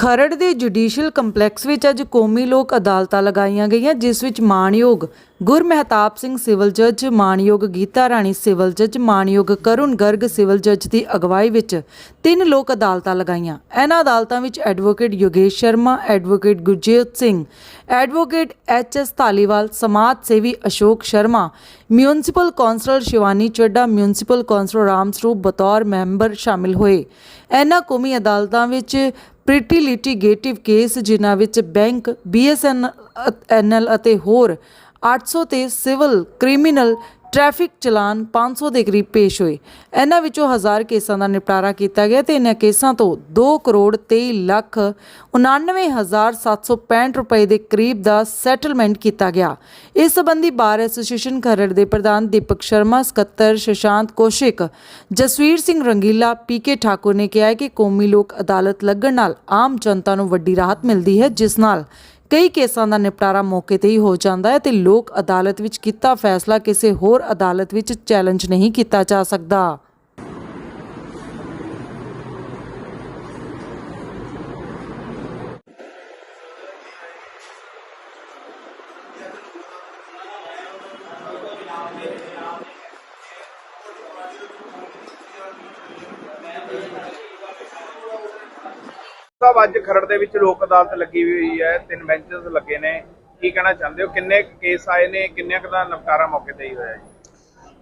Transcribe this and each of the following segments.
ਖਰੜ ਦੇ judicial complex ਵਿੱਚ ਅੱਜ ਕੌਮੀ ਲੋਕ ਅਦਾਲਤਾਂ ਲਗਾਈਆਂ ਗਈਆਂ, ਜਿਸ ਵਿੱਚ ਮਾਣਯੋਗ ਗੁਰਮਹਿਤਾਬ ਸਿੰਘ ਸਿਵਲ ਜੱਜ, ਮਾਣਯੋਗ ਗੀਤਾ ਰਾਣੀ ਸਿਵਲ ਜੱਜ, ਮਾਣਯੋਗ ਕਰੁਣ ਗਰਗ ਸਿਵਲ ਜੱਜ ਦੀ ਅਗਵਾਈ ਵਿੱਚ ਤਿੰਨ ਲੋਕ ਅਦਾਲਤਾਂ ਲਗਾਈਆਂ। ਇਹਨਾਂ ਅਦਾਲਤਾਂ ਵਿੱਚ advocate Yogesh Sharma, advocate Gurjeet Singh, advocate H S Dhaliwal ਸਮਾਜ ਸੇਵੀ Ashok Sharma, municipal councillor Shivani Chadha municipal councillor Ram Saroop ਬਤੌਰ ਮੈਂਬਰ ਸ਼ਾਮਿਲ ਹੋਏ। ਇਹਨਾਂ ਕੌਮੀ ਅਦਾਲਤਾਂ ਵਿੱਚ ਪ੍ਰੀਟੀ ਲਿਟੀਗੇਟਿਵ ਕੇਸ ਜਿਨ੍ਹਾਂ ਵਿੱਚ ਬੈਂਕ ਬੀਐਸਐਨਐਲ ਅਤੇ ਹੋਰ 800 ਤੇ ਸਿਵਲ ਕ੍ਰਿਮੀਨਲ ਟ੍ਰੈਫਿਕ ਚਲਾਨ 500 ਦੇ ਕਰੀਬ ਪੇਸ਼ ਹੋਏ। ਇਹਨਾਂ ਵਿੱਚੋਂ 1000 ਕੇਸਾਂ ਦਾ ਨਿਪਟਾਰਾ ਕੀਤਾ ਗਿਆ ਤੇ ਇਹਨਾਂ ਕੇਸਾਂ ਤੋਂ 2 ਕਰੋੜ 23 ਲੱਖ 99765 ਰੁਪਏ ਦੇ ਕਰੀਬ ਦਾ ਸੈਟਲਮੈਂਟ ਕੀਤਾ ਗਿਆ। ਇਸ ਸੰਬੰਧੀ ਬਾਰ ਐਸੋਸੀਏਸ਼ਨ ਖਰੜ ਦੇ ਪ੍ਰਧਾਨ ਦੀਪਕ ਸ਼ਰਮਾ, ਸਕੱਤਰ ਸ਼ਸ਼ਾਂਤ ਕੋਸ਼ਿਕ, ਜਸਵੀਰ ਸਿੰਘ ਰੰਗੀਲਾ ਪੀਕੇ ਠਾਕੁਰ ਨੇ ਕਿਹਾ ਕਿ ਕੌਮੀ ਲੋਕ ਅਦਾਲਤ ਲੱਗਣ ਨਾਲ ਆਮ ਜਨਤਾ ਨੂੰ ਵੱਡੀ ਰਾਹਤ ਮਿਲਦੀ ਹੈ, ਜਿਸ ਨਾਲ ਕਈ ਕੇਸਾਂ ਦਾ ਨਿਪਟਾਰਾ ਮੌਕੇ ਤੇ ਹੀ ਹੋ ਜਾਂਦਾ ਹੈ ਤੇ ਲੋਕ ਅਦਾਲਤ ਵਿੱਚ ਕੀਤਾ ਫੈਸਲਾ ਕਿਸੇ ਹੋਰ ਅਦਾਲਤ ਵਿੱਚ ਚੈਲੰਜ ਨਹੀਂ ਕੀਤਾ ਜਾ ਸਕਦਾ। ਸਾਹਿਬ ਅੱਜ ਖਰੜ ਦੇ ਵਿੱਚ ਲੋਕ ਅਦਾਲਤ ਲੱਗੀ ਹੋਈ ਹੈ, ਤਿੰਨ ਬੈਂਚਸ ਲੱਗੇ ਨੇ। ਕੀ ਕਹਿਣਾ ਚਾਹੁੰਦੇ ਹੋ? ਕਿੰਨੇ ਕੇਸ ਆਏ ਨੇ? ਕਿੰਨੇ ਕੁ ਦਾ ਨਿਪਟਾਰਾ ਮੌਕੇ ਤੇ ਹੀ ਹੋਇਆ ਜੀ?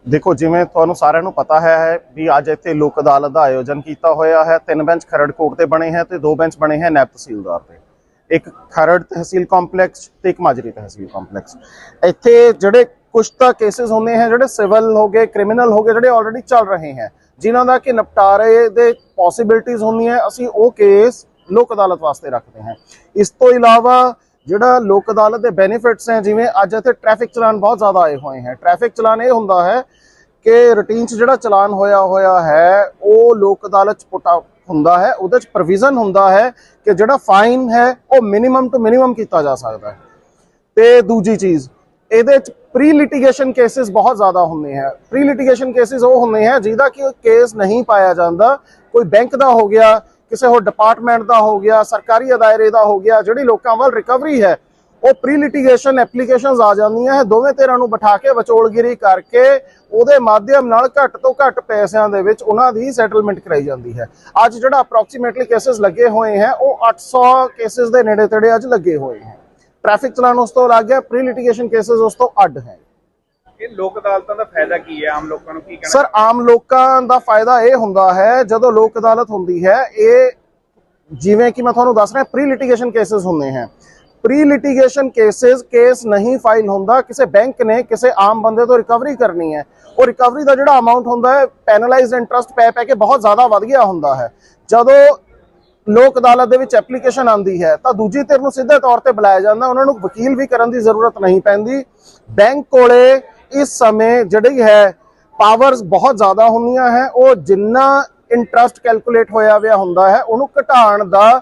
ਦੇਖੋ, ਜਿਵੇਂ ਤੁਹਾਨੂੰ ਸਾਰਿਆਂ ਨੂੰ ਪਤਾ ਹੈ ਵੀ ਅੱਜ ਇੱਥੇ ਲੋਕ ਅਦਾਲਤ ਦਾ ਆਯੋਜਨ ਕੀਤਾ ਹੋਇਆ ਹੈ। ਤਿੰਨ ਬੈਂਚ ਖਰੜ ਕੋਰਟ ਤੇ ਬਣੇ ਹੈ ਤੇ ਦੋ ਬੈਂਚ ਬਣੇ ਹੈ ਨੈਬ ਤਹਿਸੀਲਦਾਰ ਤੇ ਇੱਕ ਖਰੜ ਤਹਿਸੀਲ ਕੰਪਲੈਕਸ ਤੇ ਇੱਕ ਮਾਜਰੀ ਤਹਿਸੀਲ ਕੰਪਲੈਕਸ। ਇੱਥੇ ਜਿਹੜੇ ਕੁਝ ਤਾਂ ਕੇਸਿਸ ਹੁੰਦੇ ਹੈ, ਜਿਹੜੇ ਸਿਵਲ ਹੋ ਗਏ, ਕ੍ਰਿਮੀਨਲ ਹੋ ਗਏ, ਜਿਹੜੇ ਆਲਰੇਡੀ ਚੱਲ ਰਹੇ ਹੈ, ਜਿਨ੍ਹਾਂ ਦਾ ਕਿ ਨਿਪਟਾਰੇ ਦੇ ਪੋਸਿਬਿਲਿਟੀਆਂ ਹੁੰਦੀਆਂ ਅਸੀਂ ਉਹ ਕੇਸ ਲੋਕ ਅਦਾਲਤ ਵਾਸਤੇ ਰੱਖਦੇ ਹਾਂ। ਇਸ ਤੋਂ ਇਲਾਵਾ ਜਿਹੜਾ ਲੋਕ ਅਦਾਲਤ ਦੇ ਬੈਨੀਫਿਟਸ ਹੈ ਜਿਵੇਂ ਅੱਜ ਇੱਥੇ ਟ੍ਰੈਫਿਕ ਚਲਾਨ ਬਹੁਤ ਜ਼ਿਆਦਾ ਆਏ ਹੋਏ ਹੈ। ਟ੍ਰੈਫਿਕ ਚਲਾਨ ਇਹ ਹੁੰਦਾ ਹੈ ਕਿ ਰੂਟੀਨ 'ਚ ਜਿਹੜਾ ਚਲਾਨ ਹੋਇਆ ਹੋਇਆ ਹੈ, ਉਹ ਲੋਕ ਅਦਾਲਤ 'ਚ ਪੁਟਾ ਹੁੰਦਾ ਹੈ। ਉਹਦੇ 'ਚ ਪ੍ਰੋਵੀਜ਼ਨ ਹੁੰਦਾ ਹੈ ਕਿ ਜਿਹੜਾ ਫਾਈਨ ਹੈ, ਉਹ ਮਿਨੀਮਮ ਟੂ ਮਿਨੀਮਮ ਕੀਤਾ ਜਾ ਸਕਦਾ ਹੈ। ਤੇ ਦੂਜੀ ਚੀਜ਼, ਇਹਦੇ 'ਚ ਪ੍ਰੀ ਲਿਟੀਗੇਸ਼ਨ ਕੇਸਿਸ ਬਹੁਤ ਜ਼ਿਆਦਾ ਹੁੰਦੇ ਹੈ। ਪ੍ਰੀ ਲਿਟੀਗੇਸ਼ਨ ਕੇਸਿਸ ਉਹ ਹੁੰਦੇ ਹੈ ਜਿਹਦਾ ਕਿ ਕੇਸ ਨਹੀਂ ਪਾਇਆ ਜਾਂਦਾ। ਕੋਈ ਬੈਂਕ ਦਾ ਹੋ ਗਿਆ ਕਿਸੇ ਹੋਰ ਡਿਪਾਰਟਮੈਂਟ ਦਾ ਹੋ ਗਿਆ, ਸਰਕਾਰੀ ਅਦਾਇਰੇ ਦਾ ਹੋ ਗਿਆ, ਜਿਹੜੀ ਲੋਕਾਂ ਵੱਲ ਰਿਕਵਰੀ ਹੈ, ਉਹ ਪ੍ਰੀ ਲਿਟੀਗੇਸ਼ਨ ਐਪਲੀਕੇਸ਼ਨਸ ਆ ਜਾਂਦੀਆਂ ਹੈ, ਦੋਵੇਂ ਧਿਰਾਂ ਨੂੰ ਬਿਠਾ ਕੇ ਵਿਚੋਲਗਿਰੀ ਕਰਕੇ ਉਹਦੇ ਮਾਧਿਅਮ ਨਾਲ ਘੱਟ ਤੋਂ ਘੱਟ ਪੈਸਿਆਂ ਦੇ ਵਿੱਚ ਉਹਨਾਂ ਦੀ ਸੈਟਲਮੈਂਟ ਕਰਾਈ ਜਾਂਦੀ ਹੈ। ਅੱਜ ਜਿਹੜਾ ਅਪਰੋਕਸੀਮੇਟਲੀ ਕੇਸਿਸ ਲੱਗੇ ਹੋਏ ਹੈ, ਉਹ 800 ਕੇਸਿਸ ਦੇ ਨੇੜੇ ਤੇੜੇ ਅੱਜ ਲੱਗੇ ਹੋਏ ਹੈ। ਟ੍ਰੈਫਿਕ ਚਲਾਨ ਉਸ ਤੋਂ ਅਲੱਗ ਹੈ ਪ੍ਰੀ ਲਿਟੀਗੇਸ਼ਨ ਕੇਸਿਸ ਉਸ ਤੋਂ ਅੱਡ ਹੈ। ਇਹ ਲੋਕ ਅਦਾਲਤਾਂ ਦਾ ਫਾਇਦਾ ਕੀ ਹੈ? ਆਮ ਲੋਕਾਂ ਨੂੰ ਕੀ ਕਹਿਣਾ ਸਰ, ਆਮ ਲੋਕਾਂ ਦਾ ਫਾਇਦਾ ਇਹ ਹੁੰਦਾ ਹੈ, ਜਦੋਂ ਲੋਕ ਅਦਾਲਤ ਹੁੰਦੀ ਹੈ, ਇਹ ਜਿਵੇਂ ਕਿ ਮੈਂ ਤੁਹਾਨੂੰ ਦੱਸ ਰਿਹਾ ਪ੍ਰੀ ਲਿਟੀਗੇਸ਼ਨ ਕੇਸਸ ਹੁੰਦੇ ਹਨ ਪ੍ਰੀ ਲਿਟੀਗੇਸ਼ਨ ਕੇਸਸ ਕੇਸ ਨਹੀਂ ਫਾਈਲ ਹੁੰਦਾ, ਕਿਸੇ ਬੈਂਕ ਨੇ ਕਿਸੇ ਆਮ ਬੰਦੇ ਤੋਂ ਰਿਕਵਰੀ ਕਰਨੀ ਹੈ। ਉਹ ਰਿਕਵਰੀ ਦਾ ਜਿਹੜਾ ਅਮਾਉਂਟ ਹੁੰਦਾ ਬਹੁਤ ਜ਼ਿਆਦਾ ਵੱਧ ਹੁੰਦਾ ਹੈ। ਜਦੋਂ ਲੋਕ ਅਦਾਲਤ ਦੇ ਵਿੱਚ ਐਪਲੀਕੇਸ਼ਨ ਆਂਦੀ ਹੈ, ਤਾਂ ਦੂਜੀ ਧਿਰ ਨੂੰ ਸਿੱਧੇ ਤੌਰ ਤੇ ਬੁਲਾਇਆ ਜਾਂਦਾ, ਉਹਨਾਂ ਨੂੰ ਵਕੀਲ ਵੀ ਕਰਨ ਦੀ ਜ਼ਰੂਰਤ ਨਹੀਂ ਪੈਂਦੀ। ਬੈਂਕ ਕੋਲੇ ਇਸ ਸਮੇਂ ਜਿਹੜੀ ਹੈ ਪਾਵਰਸ ਬਹੁਤ ਜ਼ਿਆਦਾ ਹੁੰਦੀਆਂ ਹੈ, ਉਹ ਜਿੰਨਾ ਇੰਟਰਸਟ ਕੈਲਕੂਲੇਟ ਹੋਇਆ ਹੋਇਆ ਹੁੰਦਾ ਹੈ, ਉਹਨੂੰ ਘਟਾਉਣ ਦਾ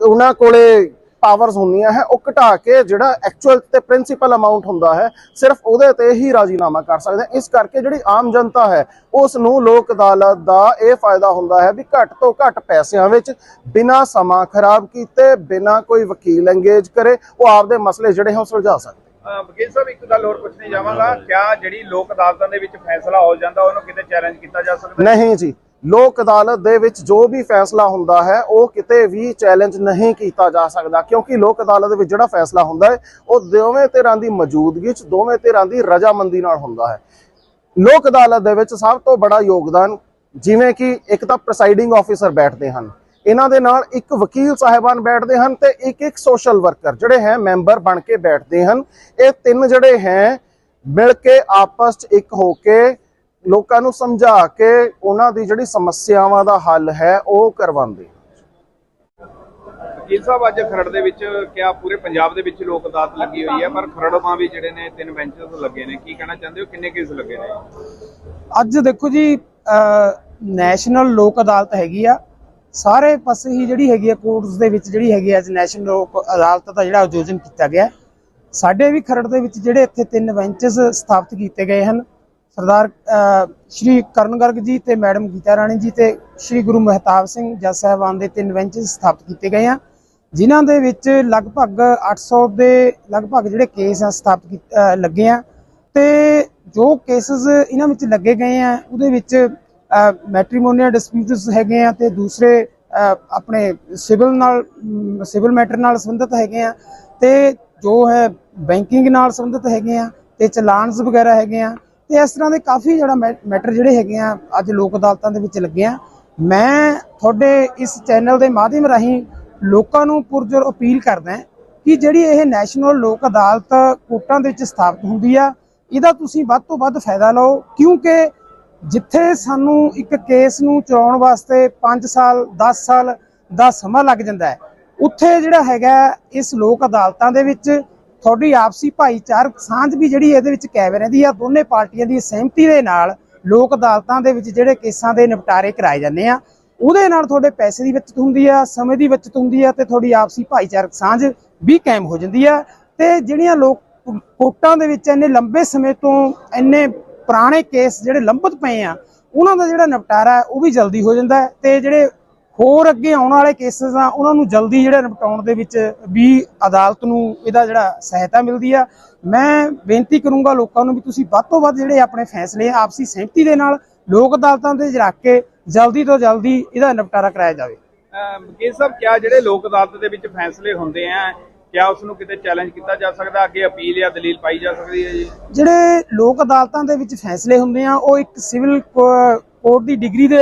ਉਹਨਾਂ ਕੋਲੇ ਪਾਵਰਸ ਹੁੰਦੀਆਂ ਹੈ, ਉਹ ਘਟਾ ਕੇ ਜਿਹੜਾ ਐਕਚੁਅਲ ਤੇ ਪ੍ਰਿੰਸੀਪਲ ਅਮਾਉਂਟ ਹੁੰਦਾ ਹੈ, ਸਿਰਫ ਉਹਦੇ ਤੇ ਹੀ ਰਾਜ਼ੀਨਾਮਾ ਕਰ ਸਕਦੇ ਇਸ ਕਰਕੇ ਜਿਹੜੀ ਆਮ ਜਨਤਾ ਹੈ ਉਸ ਨੂੰ ਲੋਕ ਅਦਾਲਤ ਦਾ ਇਹ ਫਾਇਦਾ ਹੁੰਦਾ ਹੈ ਵੀ ਘੱਟ ਤੋਂ ਘੱਟ ਪੈਸਿਆਂ ਵਿੱਚ ਬਿਨਾਂ ਸਮਾਂ ਖਰਾਬ ਕੀਤੇ, ਬਿਨਾਂ ਕੋਈ ਵਕੀਲ ਅੰਗੇਜ ਕਰੇ, ਉਹ ਆਪਦੇ ਮਸਲੇ ਜਿਹੜੇ ਹੈ ਉਹ ਸੁਲਝਾ ਸਕਦੇ ਅਹ ਸਾਹਿਬ, ਇੱਕ ਗੱਲ ਹੋਰ ਪੁੱਛਣੀ ਚਾਹਾਂਗਾ। ਕਿਆ ਜਿਹੜੀ ਲੋਕ ਅਦਾਲਤਾਂ ਦੇ ਵਿੱਚ ਫੈਸਲਾ ਹੋ ਜਾਂਦਾ, ਉਹਨੂੰ ਕਿਤੇ ਚੈਲੰਜ ਕੀਤਾ ਜਾ ਸਕਦਾ ਨਹੀਂ ਜੀ। ਲੋਕ ਅਦਾਲਤ ਦੇ ਵਿੱਚ ਜੋ ਵੀ ਫੈਸਲਾ ਹੁੰਦਾ ਹੈ, ਉਹ ਕਿਤੇ ਵੀ ਚੈਲੰਜ ਨਹੀਂ ਕੀਤਾ ਜਾ ਸਕਦਾ, ਕਿਉਂਕਿ ਲੋਕ ਅਦਾਲਤ ਦੇ ਵਿੱਚ ਜਿਹੜਾ ਫੈਸਲਾ ਹੁੰਦਾ ਹੈ, ਉਹ ਦੋਵੇਂ ਧਿਰਾਂ ਦੀ ਮੌਜੂਦਗੀ 'ਚ, ਦੋਵੇਂ ਧਿਰਾਂ ਦੀ ਰਜਾਮੰਦੀ ਨਾਲ ਹੁੰਦਾ ਹੈ। ਲੋਕ ਅਦਾਲਤ ਦੇ ਵਿੱਚ ਸਭ ਤੋਂ ਬੜਾ ਯੋਗਦਾਨ ਜਿਵੇਂ ਕਿ ਇੱਕ ਤਾਂ ਪ੍ਰੈਸਾਈਡਿੰਗ ਆਫੀਸਰ ਬੈਠਦੇ ਹਨ। ਇਹਨਾਂ ਦੇ ਨਾਲ ਇੱਕ ਵਕੀਲ ਸਾਹਿਬਾਨ ਬੈਠਦੇ ਹਨ ਤੇ ਇੱਕ ਇੱਕ ਸੋਸ਼ਲ ਵਰਕਰ ਜਿਹੜੇ ਹੈ ਮੈਂਬਰ ਬਣ ਕੇ ਬੈਠਦੇ ਹਨ। ਇਹ ਤਿੰਨ ਜਿਹੜੇ ਹੈ ਮਿਲ ਕੇ ਆਪਸ 'ਚ ਇੱਕ ਹੋ ਕੇ ਲੋਕਾਂ ਨੂੰ ਸਮਝਾ ਕੇ ਉਹਨਾਂ ਦੀ ਜਿਹੜੀ ਸਮੱਸਿਆਵਾਂ ਦਾ ਹੱਲ ਹੈ ਉਹ ਕਰਵਾਉਂਦੇ ਵਕੀਲ ਸਾਹਿਬ ਅੱਜ ਖਰੜ ਦੇ ਵਿੱਚ ਕਿਆ ਪੂਰੇ ਪੰਜਾਬ ਦੇ ਵਿੱਚ ਲੋਕ ਅਦਾਲਤ ਲੱਗੀ ਹੋਈ ਹੈ ਪਰ ਖਰੜਾਂ ਵੀ ਜਿਹੜੇ ਨੇ ਤਿੰਨ ਬੈਂਚਸ ਲੱਗੇ ਨੇ। ਕੀ ਕਹਿਣਾ ਚਾਹੁੰਦੇ ਹੋ? ਕਿੰਨੇ ਕੇਸ ਲੱਗੇ ਨੇ? ਅੱਜ ਦੇਖੋ ਜੀ ਨੈਸ਼ਨਲ ਲੋਕ ਅਦਾਲਤ ਹੈਗੀ ਆ। ਸਾਰੇ ਪਾਸੇ ਹੀ ਜਿਹੜੀ ਹੈਗੀ ਹੈ ਕੋਰਟਸ ਦੇ ਵਿੱਚ ਜਿਹੜੀ ਹੈਗੀ ਹੈ ਅੱਜ ਨੈਸ਼ਨਲ ਅਦਾਲਤ ਦਾ ਜਿਹੜਾ ਆਯੋਜਨ ਕੀਤਾ ਗਿਆ। ਸਾਡੇ ਵੀ ਖਰੜ ਦੇ ਵਿੱਚ ਜਿਹੜੇ ਇੱਥੇ ਤਿੰਨ ਬੈਂਚਸ ਸਥਾਪਿਤ ਕੀਤੇ ਗਏ ਹਨ। ਸਰਦਾਰ ਸ਼੍ਰੀ ਕਰਨ ਗਰਗ ਜੀ ਤੇ ਮੈਡਮ ਗੀਤਾ ਰਾਣੀ ਜੀ ਤੇ ਸ਼੍ਰੀ ਗੁਰੂ ਮਹਿਤਾਬ ਸਿੰਘ ਜੱਜ ਸਾਹਿਬਾਨ ਦੇ ਤਿੰਨ ਬੈਂਚ ਸਥਾਪਿਤ ਕੀਤੇ ਗਏ ਆ। ਜਿਨ੍ਹਾਂ ਦੇ ਵਿੱਚ ਲਗਭਗ 800 ਦੇ ਲਗਭਗ ਜਿਹੜੇ ਕੇਸ ਆ ਸਥਾਪਿਤ ਕੀਤ- ਲੱਗੇ ਆ। ਤੇ ਜੋ ਕੇਸਸ ਇਹਨਾਂ ਵਿੱਚ ਲੱਗੇ ਗਏ ਆ, ਉਹਦੇ ਵਿੱਚ ਮੈਟ੍ਰੀਮੋਨੀਅਲ ਡਿਸਪਿਊਟਸ ਹੈਗੇ ਆ ਤੇ ਦੂਸਰੇ ਆਪਣੇ ਸਿਵਲ ਨਾਲ ਸਿਵਲ ਮੈਟਰ ਨਾਲ ਸੰਬੰਧਿਤ ਹੈਗੇ ਆ ਤੇ ਜੋ ਹੈ ਬੈਂਕਿੰਗ ਨਾਲ ਸੰਬੰਧਿਤ ਹੈਗੇ ਆ ਤੇ ਚਲਾਨਸ ਵਗੈਰਾ ਹੈਗੇ ਆ ਤੇ ਇਸ ਤਰ੍ਹਾਂ ਦੇ ਕਾਫੀ ਜਿਹੜਾ ਮੈਟਰ ਜਿਹੜੇ ਹੈਗੇ ਆ ਅੱਜ ਲੋਕ ਅਦਾਲਤਾਂ ਦੇ ਵਿੱਚ ਲੱਗੇ ਆ। ਮੈਂ ਤੁਹਾਡੇ ਇਸ ਚੈਨਲ ਦੇ ਮਾਧਿਅਮ ਰਾਹੀਂ ਲੋਕਾਂ ਨੂੰ ਪੁਰਜੋਰ ਅਪੀਲ ਕਰਦਾ ਕਿ ਜਿਹੜੀ ਇਹ ਨੈਸ਼ਨਲ ਲੋਕ ਅਦਾਲਤ ਕੋਟਾਂ ਦੇ ਵਿੱਚ ਸਥਾਪਿਤ ਹੁੰਦੀ ਆ, ਇਹਦਾ ਤੁਸੀਂ ਵੱਧ ਤੋਂ ਵੱਧ ਫਾਇਦਾ ਲਓ, ਕਿਉਂਕਿ ਜਿੱਥੇ ਸਾਨੂੰ ਇੱਕ ਕੇਸ ਨੂੰ ਚਲਾਉਣ ਵਾਸਤੇ 5 ਸਾਲ 10 ਸਾਲ ਦਾ ਸਮਾਂ ਲੱਗ ਜਾਂਦਾ ਹੈ, ਉੱਥੇ ਜਿਹੜਾ ਹੈਗਾ ਇਸ ਲੋਕ ਅਦਾਲਤਾਂ ਦੇ ਵਿੱਚ ਤੁਹਾਡੀ ਆਪਸੀ ਭਾਈਚਾਰਕ ਸਾਂਝ ਵੀ ਜਿਹੜੀ ਇਹਦੇ ਵਿੱਚ ਕਾਇਮ ਰਹਿੰਦੀ ਆ, ਦੋਨੇ ਪਾਰਟੀਆਂ ਦੀ ਸਹਿਮਤੀ ਦੇ ਨਾਲ ਲੋਕ ਅਦਾਲਤਾਂ ਦੇ ਵਿੱਚ ਜਿਹੜੇ ਕੇਸਾਂ ਦੇ ਨਿਪਟਾਰੇ ਕਰਾਏ ਜਾਂਦੇ ਆ, ਉਹਦੇ ਨਾਲ ਤੁਹਾਡੇ ਪੈਸੇ ਦੀ ਬਚਤ ਹੁੰਦੀ ਆ, ਸਮੇਂ ਦੀ ਬਚਤ ਹੁੰਦੀ ਆ ਤੇ ਤੁਹਾਡੀ ਆਪਸੀ ਭਾਈਚਾਰਕ ਸਾਂਝ ਵੀ ਕਾਇਮ ਹੋ ਜਾਂਦੀ ਆ ਤੇ ਜਿਹੜੀਆਂ ਲੋਕ ਕੋਟਾਂ ਦੇ ਵਿੱਚ ਇੰਨੇ ਲੰਬੇ ਸਮੇਂ ਤੋਂ ਇੰਨੇ ਪੁਰਾਣੇ ਕੇਸ ਜਿਹੜੇ ਲੰਬਿਤ ਪਏ ਆ ਉਹਨਾਂ ਦਾ ਜਿਹੜਾ ਨਿਪਟਾਰਾ ਉਹ ਵੀ ਜਲਦੀ ਹੋ ਜਾਂਦਾ ਤੇ ਜਿਹੜੇ ਹੋਰ ਅੱਗੇ ਆਉਣ ਵਾਲੇ ਕੇਸਸ ਆ ਉਹਨਾਂ ਨੂੰ ਜਲਦੀ ਜਿਹੜਾ ਨਿਪਟਾਉਣ ਦੇ ਵਿੱਚ ਵੀ ਅਦਾਲਤ ਨੂੰ ਇਹਦਾ ਜਿਹੜਾ ਸਹਾਇਤਾ ਮਿਲਦੀ ਆ। ਮੈਂ ਬੇਨਤੀ ਕਰੂੰਗਾ ਲੋਕਾਂ ਨੂੰ ਵੀ ਤੁਸੀਂ ਵੱਧ ਤੋਂ ਵੱਧ ਜਿਹੜੇ ਆਪਣੇ ਫੈਸਲੇ ਆ, ਆਪਸੀ ਸਹਿਮਤੀ ਦੇ ਨਾਲ ਲੋਕ ਅਦਾਲਤਾਂ ਦੇ ਰੱਖ ਕੇ ਜਲਦੀ ਤੋਂ ਜਲਦੀ ਇਹਦਾ ਨਿਪਟਾਰਾ ਕਰਾਇਆ ਜਾਵੇ। ਵਕੀਲ ਸਾਹਿਬ ਕਿਆ ਜਿਹੜੇ ਲੋਕ ਅਦਾਲਤ ਦੇ ਵਿੱਚ ਫੈਸਲੇ ਹੁੰਦੇ ਆ ਕਿਆ ਉਸ ਨੂੰ ਕਿਤੇ ਚੈਲੰਜ ਕੀਤਾ ਜਾ ਸਕਦਾ? ਅੱਗੇ ਅਪੀਲ ਜਾਂ ਦਲੀਲ ਪਾਈ ਜਾ ਸਕਦੀ ਹੈ ਜੀ? ਜਿਹੜੇ ਲੋਕ ਅਦਾਲਤਾਂ ਦੇ ਵਿੱਚ ਫੈਸਲੇ ਹੁੰਦੇ ਆ, ਉਹ ਇੱਕ ਸਿਵਲ ਕੋਰਟ ਦੀ ਡਿਗਰੀ ਦੇ